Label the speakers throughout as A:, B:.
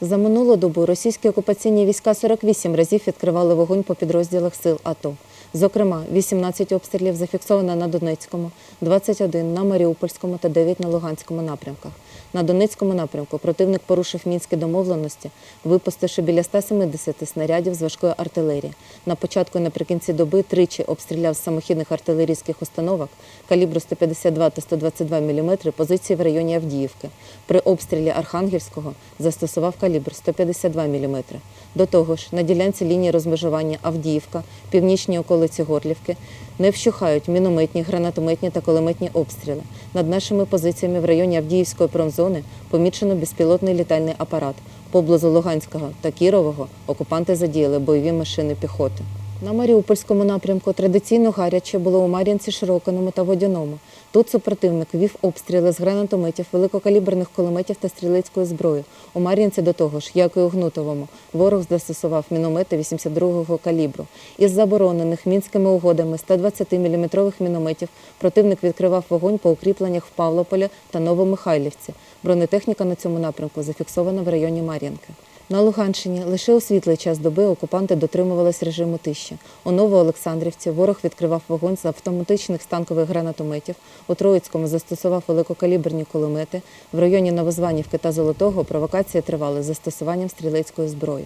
A: За минулу добу російські окупаційні війська 48 разів відкривали вогонь по підрозділах сил АТО. Зокрема, 18 обстрілів зафіксовано на Донецькому, 21 на Маріупольському та 9 на Луганському напрямках. На Донецькому напрямку противник порушив мінські домовленості, випустивши біля 170 снарядів з важкої артилерії. На початку і наприкінці доби тричі обстріляв з самохідних артилерійських установок калібру 152 та 122 мм позиції в районі Авдіївки. При обстрілі Архангельського застосував калібр 152 мм. До того ж, на ділянці лінії розмежування Авдіївка, північні околиці Горлівки не вщухають мінометні, гранатометні та кулеметні обстріли. Над нашими позиціями в районі Авдіївської промзони помічено безпілотний літальний апарат. Поблизу Луганського та Кірового окупанти задіяли бойові машини піхоти. На Маріупольському напрямку традиційно гаряче було у Мар'їнці, Широкиному та Водяному. Тут супротивник вів обстріли з гранатометів, великокаліберних кулеметів та стрілецької зброї. У Мар'їнці до того ж, як і у Гнутовому, ворог застосував міномети 82-го калібру. Із заборонених мінськими угодами 120-мм мінометів противник відкривав вогонь по укріпленнях в Павлополі та Новомихайлівці. Бронетехніка на цьому напрямку зафіксована в районі Мар'їнки. На Луганщині лише у світлий час доби окупанти дотримувались режиму тиші. У Новоолександрівці ворог відкривав вогонь з автоматичних станкових гранатометів. У Троїцькому застосував великокаліберні кулемети. В районі Новозванівки та Золотого провокації тривали з застосуванням стрілецької зброї.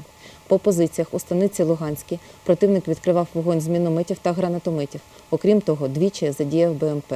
A: По позиціях у станиці Луганській противник відкривав вогонь з мінометів та гранатометів. Окрім того, двічі задіяв БМП.